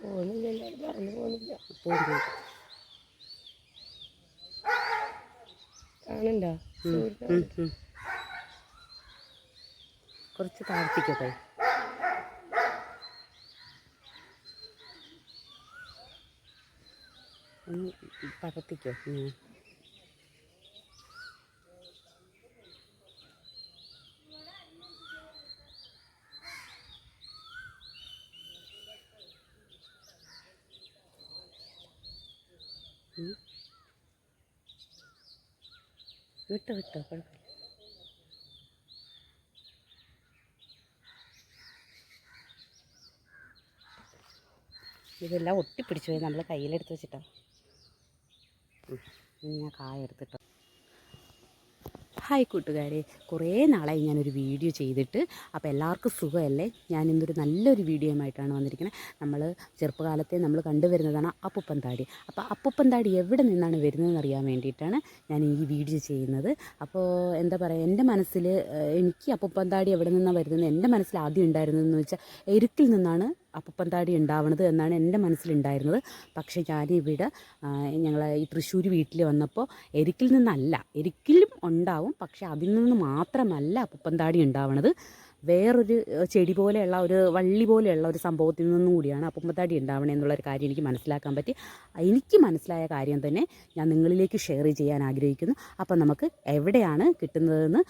പോകുന്നില്ല പോകുന്നില്ല പോകും കാണണ്ട. കുറച്ച് താഴ്ത്തിക്കട്ടെ. ഒന്ന് പകർത്തിക്കോ വിട്ടോ വിട്ടോ കുഴപ്പമില്ല ഇതെല്ലാം ഒട്ടിപ്പിടിച്ചു പോയി നമ്മൾ കയ്യിലെടുത്ത് വെച്ചിട്ടോ ഉം. ഇനി ഞാൻ കായ എടുത്തിട്ടോ ഹായ് കൂട്ടുകാരെ. കുറേ നാളായി ഞാനൊരു വീഡിയോ ചെയ്തിട്ട്. അപ്പോൾ എല്ലാവർക്കും സുഖമല്ലേ? ഞാൻ ഇന്നൊരു നല്ലൊരു വീഡിയോയുമായിട്ടാണ് വന്നിരിക്കുന്നത് നമ്മൾ ചെറുപ്പകാലത്തെ നമ്മൾ കണ്ടുവരുന്നതാണ് അപ്പുപ്പൻ താടി അപ്പോൾ അപ്പുപ്പൻ താടി എവിടെ നിന്നാണ് വരുന്നതെന്ന് അറിയാൻ വേണ്ടിയിട്ടാണ് ഞാൻ ഈ വീഡിയോ ചെയ്യുന്നത്. അപ്പോൾ എന്താ പറയുക എന്റെ മനസ്സിൽ എനിക്ക് അപ്പുപ്പൻ താടി എവിടെ നിന്നാണ് വരുന്നത്? എന്റെ മനസ്സിൽ ആദ്യം ഉണ്ടായിരുന്നതെന്ന് വെച്ചാൽ എരുക്കിൽ നിന്നാണ് അപ്പുപ്പന്താടി ഉണ്ടാവണത് എന്നാണ് എന്റെ മനസ്സിലുണ്ടായിരുന്നത്. പക്ഷേ ഞാനിവിടെ ഞങ്ങൾ ഈ തൃശ്ശൂർ വീട്ടിൽ വന്നപ്പോൾ എരിക്കിൽ നിന്നല്ല എരിക്കിലും ഉണ്ടാവും പക്ഷേ അതിൽ നിന്ന് മാത്രമല്ല അപ്പുപ്പന്താടി ഉണ്ടാവണത്. വേറൊരു ചെടി പോലെയുള്ള ഒരു വള്ളി പോലെയുള്ള ഒരു സംഭവത്തിൽ നിന്നും കൂടിയാണ് അപ്പുമ്പത്താടി ഉണ്ടാവണേ എന്നുള്ളൊരു കാര്യം എനിക്ക് മനസ്സിലാക്കാൻ പറ്റി. എനിക്ക് മനസ്സിലായ കാര്യം തന്നെ ഞാൻ നിങ്ങളിലേക്ക് ഷെയർ ചെയ്യാൻ ആഗ്രഹിക്കുന്നു. അപ്പോൾ നമുക്ക് എവിടെയാണ് കിട്ടുന്നതെന്ന്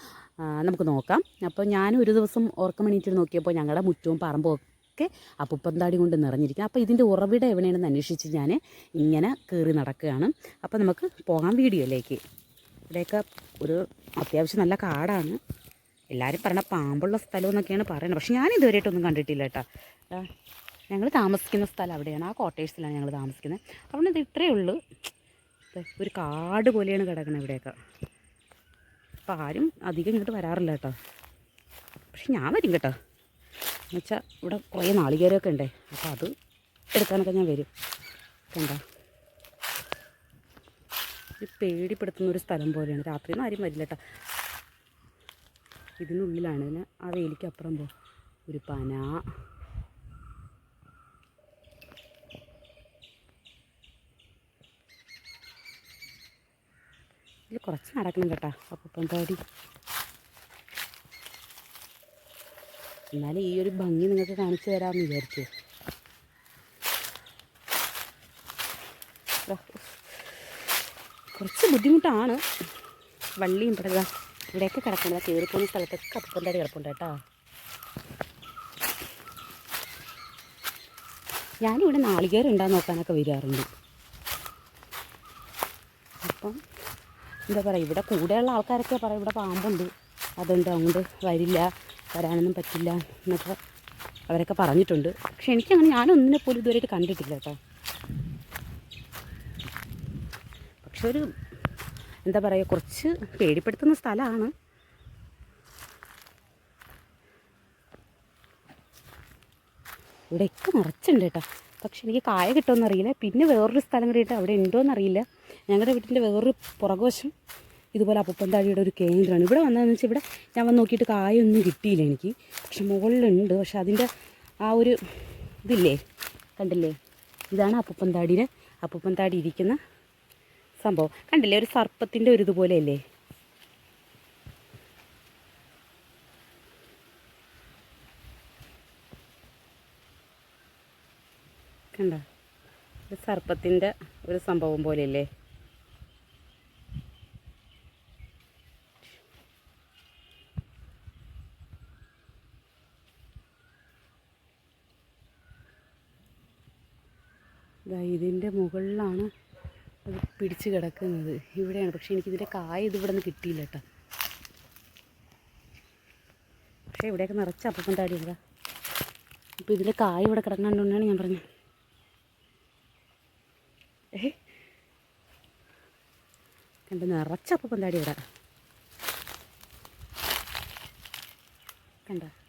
നമുക്ക് നോക്കാം. അപ്പോൾ ഞാൻ ഒരു ദിവസം ഓർക്കമണിയിട്ട് നോക്കിയപ്പോൾ ഞങ്ങളുടെ മുറ്റവും പറമ്പും ഒക്കെ അപ്പുപ്പന്താടി കൊണ്ട് നിറഞ്ഞിരിക്കും. അപ്പോൾ ഇതിന്റെ ഉറവിടം എവിടെയാണെന്ന് അന്വേഷിച്ച് ഞാൻ ഇങ്ങനെ കയറി നടക്കുകയാണ്. അപ്പോൾ നമുക്ക് പോകാം വീഡിയോയിലേക്ക്. ഇവിടെയൊക്കെ ഒരു അത്യാവശ്യം നല്ല കാടാണ്. എല്ലാവരും പറയണ പാമ്പുള്ള സ്ഥലം എന്നൊക്കെയാണ് പറയുന്നത്. പക്ഷേ ഞാൻ ഇതുവരെയായിട്ടൊന്നും കണ്ടിട്ടില്ല കേട്ടോ. ഞങ്ങൾ താമസിക്കുന്ന സ്ഥലം അവിടെയാണ്. ആ ക്വാർട്ടേഴ്സിലാണ് ഞങ്ങൾ താമസിക്കുന്നത്. അവിടെ ഇത് ഇത്രയേ ഉള്ളൂ. ഒരു കാട് പോലെയാണ് കിടക്കുന്നത് ഇവിടെയൊക്കെ. അപ്പോൾ ആരും അധികം ഇങ്ങോട്ട് വരാറില്ല കേട്ടോ. പക്ഷെ ഞാൻ വരും കേട്ടോ. എന്നുവെച്ചാൽ ഇവിടെ കുറേ നാളികേരമൊക്കെ ഉണ്ടേ. അപ്പോൾ അത് എടുക്കാനൊക്കെ ഞാൻ വരും. കണ്ടോ? ഇത് പേടിപ്പെടുത്തുന്ന ഒരു സ്ഥലം പോലെയാണ്. രാത്രി ആരും വരില്ല കേട്ടോ ഇതിനുള്ളിലാണ് ഇതിന് ആ വേലിക്ക് അപ്പുറം പോ. ഒരു പന. ഇതിൽ കുറച്ച് നടക്കണം കേട്ടോ അപ്പം താടി എന്നാലും ഈ ഒരു ഭംഗി നിങ്ങൾക്ക് കാണിച്ചു തരാമെന്ന് വിചാരിച്ചു. കുറച്ച് ബുദ്ധിമുട്ടാണ്. വള്ളിയും ഇവിടെ ഇവിടെയൊക്കെ കിടക്കുന്നത് കയറിപ്പോകുന്ന സ്ഥലത്തൊക്കെ അപ്പന്താടി കിടപ്പുണ്ട് കേട്ടോ. ഞാനിവിടെ നാളികേരം ഉണ്ടാകാൻ നോക്കാനൊക്കെ വരാറുണ്ട്. അപ്പം എന്താ പറയുക ഇവിടെ കൂടെയുള്ള ആൾക്കാരൊക്കെ പറയും ഇവിടെ പാമ്പുണ്ട്. അതുണ്ട് അതുകൊണ്ട് വരില്ല. വരാനൊന്നും പറ്റില്ല എന്നൊക്കെ അവരൊക്കെ പറഞ്ഞിട്ടുണ്ട്. പക്ഷെ എനിക്കങ്ങനെ ഞാനൊന്നിനെ പോലും ഇതുവരെയായിട്ട് കണ്ടിട്ടില്ല കേട്ടോ. പക്ഷെ ഒരു എന്താ പറയുക കുറച്ച് പേടിപ്പെടുത്തുന്ന സ്ഥലമാണ്. ഇവിടെയൊക്കെ നിറച്ചുണ്ട് കേട്ടോ. പക്ഷെ എനിക്ക് കായ കിട്ടുമെന്നറിയില്ല. പിന്നെ വേറൊരു സ്ഥലം കൂടിയിട്ട് അവിടെ ഉണ്ടോയെന്നറിയില്ല ഞങ്ങളുടെ വീട്ടിന്റെ വേറൊരു പുറകുവശം ഇതുപോലെ അപ്പപ്പന്താടിയുടെ ഒരു കേന്ദ്രമാണ്. ഇവിടെ വന്നതെന്ന് വെച്ചാൽ ഇവിടെ ഞാൻ വന്ന് നോക്കിയിട്ട് കായൊന്നും കിട്ടിയില്ല എനിക്ക്. പക്ഷെ മുകളിലുണ്ട്. പക്ഷെ അതിന്റെ ആ ഒരു ഇതില്ലേ? കണ്ടില്ലേ? ഇതാണ് അപ്പപ്പന്താടിയുടെ അപ്പപ്പന്താടി ഇരിക്കുന്ന സംഭവം. കണ്ടില്ലേ? ഒരു സർപ്പത്തിന്റെ ഒരു ഇതുപോലെ അല്ലേ കണ്ട സർപ്പത്തിന്റെ ഒരു സംഭവം പോലെയല്ലേ? ഇതിന്റെ മുകളിലാണ് അത് പിടിച്ച് കിടക്കുന്നത്. ഇവിടെയാണ്. പക്ഷേ എനിക്കിതിന്റെ കായ ഇത് ഇവിടെ നിന്ന് കിട്ടിയില്ല കേട്ടോ. പക്ഷേ ഇവിടെയൊക്കെ നിറച്ച് അപ്പം താടി ഇവിടെ അപ്പോൾ ഇതിന്റെ കായ ഇവിടെ കിടക്കണോണ്ടാണ് ഞാൻ പറഞ്ഞത്. ഏ? കണ്ട്? നിറച്ച അപ്പം താടി ഇവിടെ. കണ്ട?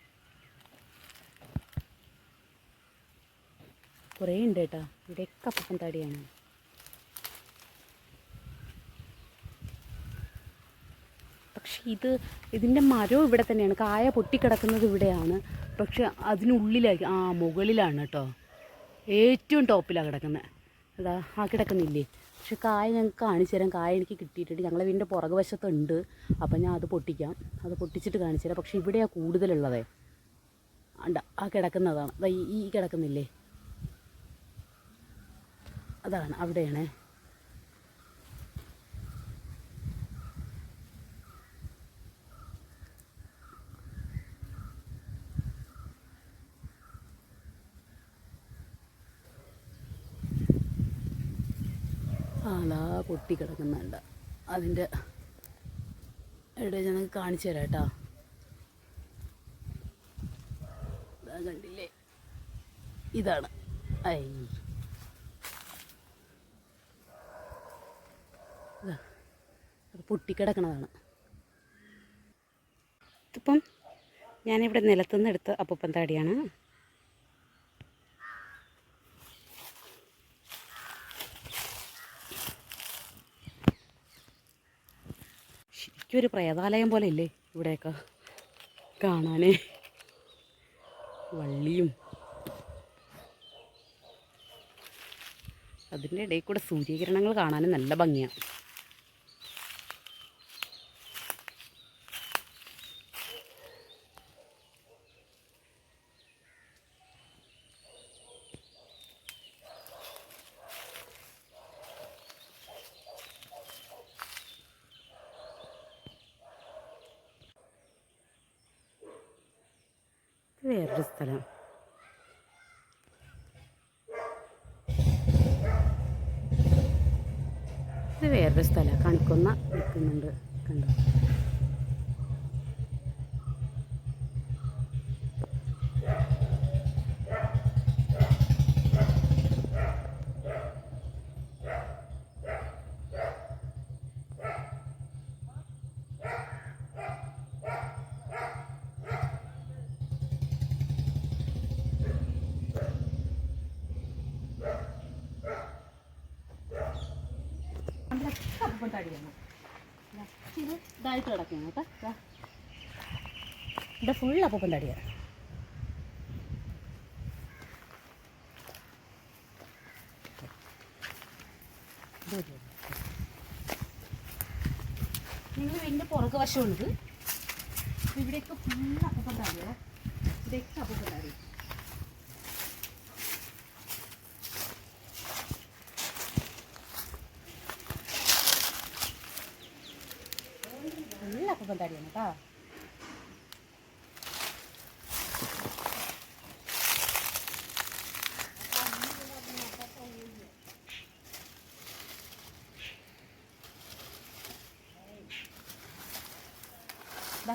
കുറേ ഉണ്ട് കേട്ടോ. ഇവിടെയൊക്കെ അപ്പം തടിയാണ്. പക്ഷെ ഇത് ഇതിന്റെ മരവും ഇവിടെ തന്നെയാണ്. കായ പൊട്ടിക്കിടക്കുന്നത് ഇവിടെയാണ്. പക്ഷെ അതിനുള്ളിലായി ആ മുകളിലാണ് കേട്ടോ. ഏറ്റവും ടോപ്പിലാണ് കിടക്കുന്നത്. അതാ ആ കിടക്കുന്നില്ലേ? പക്ഷെ കായ ഞങ്ങൾക്ക് കാണിച്ചു തരാം. കായ എനിക്ക് കിട്ടിയിട്ടുണ്ട്. ഞങ്ങളെ വീടിന്റെ പുറകു വശത്തുണ്ട് അപ്പം ഞാൻ അത് പൊട്ടിക്കാം. അത് പൊട്ടിച്ചിട്ട് കാണിച്ചു തരാം. പക്ഷെ ഇവിടെയാണ് കൂടുതലുള്ളതേ. അണ്ട ആ കിടക്കുന്നതാണ്. ഈ കിടക്കുന്നില്ലേ? അതാണ് അവിടെയാണ്. ആളാ പൊട്ടി കിടക്കുന്നുണ്ട് അതിന്റെ ഇവിടെ ഞാൻ കാണിച്ചു തരാം കേട്ടോ. കണ്ടില്ലേ? ഇതാണ്. ഐ. അത് പൊട്ടിക്കിടക്കണതാണ്. ഇതിപ്പം ഞാനിവിടെ നിലത്തുനിന്ന് എടുത്ത അപ്പൂപ്പൻ താടിയാണ്. ശരിക്കും ഒരു പ്രേതാലയം പോലെ ഇല്ലേ ഇവിടെയൊക്കെ കാണാനേ. വള്ളിയും. അതിന്റെ ഇടയിൽ കൂടെ സൂര്യകിരണങ്ങൾ കാണാനും നല്ല ഭംഗിയാണ് വേറൊരു സ്ഥലം. ഇത് വേറൊരു സ്ഥലമാണ് കണിക്കൊന്ന നിൽക്കുന്നുണ്ട്. കണ്ടോ? ഇത് ഇതായിട്ട് കിടക്കുന്നു കേട്ടോ. ഇവിടെ ഫുൾ അപ്പം തടിയാണ്. നിങ്ങൾ പുറകു വശമുണ്ട് ഇവിടെയൊക്കെ ഫുൾ അപ്പം തടിയാണ് അപ്പം തടിയാണ് കേട്ടോ ദാ.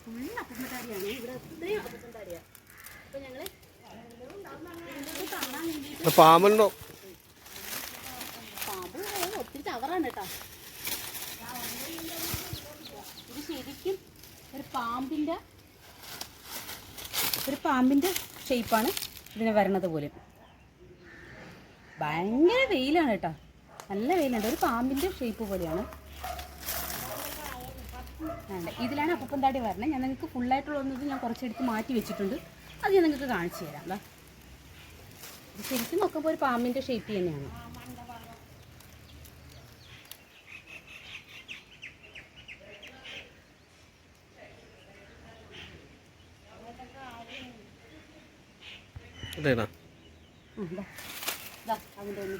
ഫുൾ അപ്പൂപ്പൻതാടിയാണ് ഇവിടെ ഇത്രയും അപ്പൂപ്പൻതാടിയാണ് അപ്പോൾ ഞങ്ങൾ ഇതിന്റെ കാണാൻ വേണ്ടിയിട്ട് പാമ്പുണ്ടോ? ഒരു പാമ്പിന്റെ ഒരു ഷേപ്പാണ് ഇതിന് വരണത് പോലും. ഭയങ്കര വെയിലാണ് കേട്ടോ. നല്ല വെയിലുണ്ട്. ഒരു പാമ്പിന്റെ ഷേപ്പ് പോലെയാണ്. ഇതിലാണ് അപ്പം താടി വരണേ. ഞാൻ നിങ്ങൾക്ക് ഫുള്ളായിട്ടുള്ളത് ഞാൻ കുറച്ചെടുത്ത് മാറ്റി വെച്ചിട്ടുണ്ട്. അത് ഞാൻ നിങ്ങൾക്ക് കാണിച്ചു തരാം ശരിക്കും നോക്കുമ്പോൾ ഒരു പാമ്പിന്റെ ഷേപ്പ് തന്നെയാണ്. അതേടാ. ദാ, അതിന്റെ ഒന്ന്.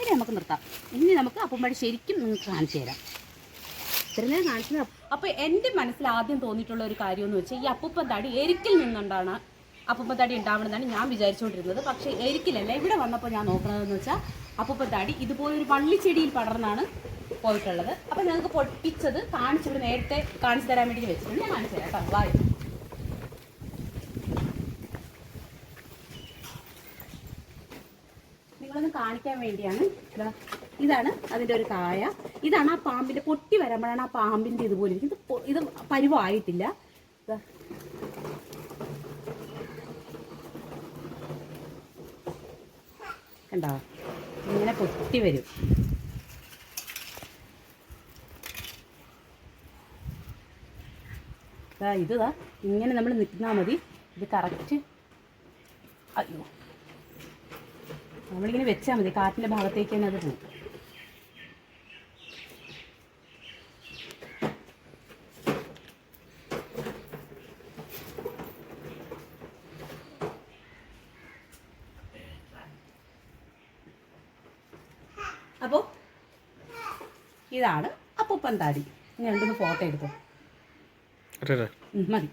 ഇനി നമുക്ക് നിർത്താം. ഇനി നമുക്ക് അപ്പുമ്പഴി ശരിക്കും നിങ്ങൾക്ക് കാണിച്ചു തരാം. ഇത്രയും നേരം കാണിച്ചത് അപ്പോൾ എന്റെ മനസ്സിൽ ആദ്യം തോന്നിയിട്ടുള്ള ഒരു കാര്യം എന്ന് വെച്ചാൽ ഈ അപ്പൂപ്പൻ തടി എരിക്കിൽ നിന്നുകൊണ്ടാണ് അപ്പൂപ്പൻ തടി ഉണ്ടാവണമെന്നാണ് ഞാൻ വിചാരിച്ചുകൊണ്ടിരുന്നത്. പക്ഷേ എരിക്കിലല്ല ഇവിടെ വന്നപ്പോൾ ഞാൻ നോക്കണതെന്ന് വെച്ചാൽ അപ്പൂപ്പൻ തടി ഇതുപോലൊരു വള്ളിച്ചെടിയിൽ പടർന്നാണ് പോയിട്ടുള്ളത്. അപ്പം ഞങ്ങൾക്ക് പൊട്ടിച്ചത് കാണിച്ചിട്ട് നേരത്തെ കാണിച്ചു തരാൻ വേണ്ടി വെച്ചിട്ടുണ്ട്. ഞാൻ കാണിച്ചു തരാം കേട്ടോ. വായി. നിങ്ങളൊന്ന് കാണിക്കാൻ വേണ്ടിയാണ് ഇതാ. ഇതാണ് അതിന്റെ ഒരു കായ. ഇതാണ് ആ പാമ്പിന്റെ പൊട്ടി വരുമ്പോഴാണ് ആ പാമ്പിന്റെ ഇതുപോലെ ഇത് ഇത് പരുവായിട്ടില്ല. കണ്ടോ? ഇങ്ങനെ പൊട്ടി വരും. ദാ ഇതാ ഇങ്ങനെ നമ്മൾ നിൽന്നാൽ മതി. ഇത് കറക്റ്റ് അയ്യോ. നമ്മളിങ്ങനെ വെച്ചാൽ മതി. കാറ്റിന്റെ ഭാഗത്തേക്ക് തന്നെ അത് പോകും. അപ്പോൾ ഇതാണ് അപ്പൂപ്പൻ താടി. ഞാൻ രണ്ടൊന്ന് ഫോട്ടോ ഉം, മതി